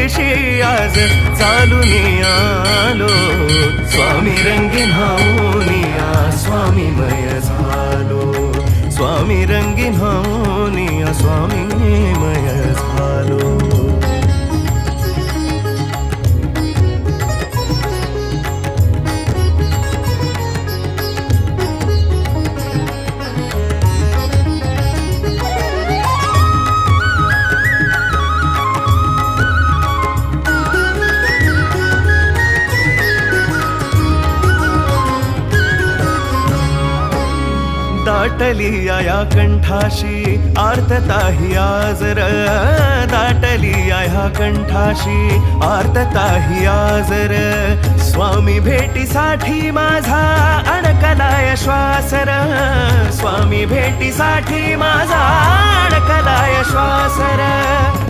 पाठीशी आज चालून आलो. स्वामी रंगीन हाऊनिया स्वामी मय झालो. स्वामी रंगीन हाऊनिया स्वामी दाटली आया कंठाशी आर्तताही आजर. दाटली आया कंठाशी आर्तताही आजर. स्वामी भेटीसाठी माझा अडकलाय श्वासर. स्वामी भेटीसाठी माझा अडकलाय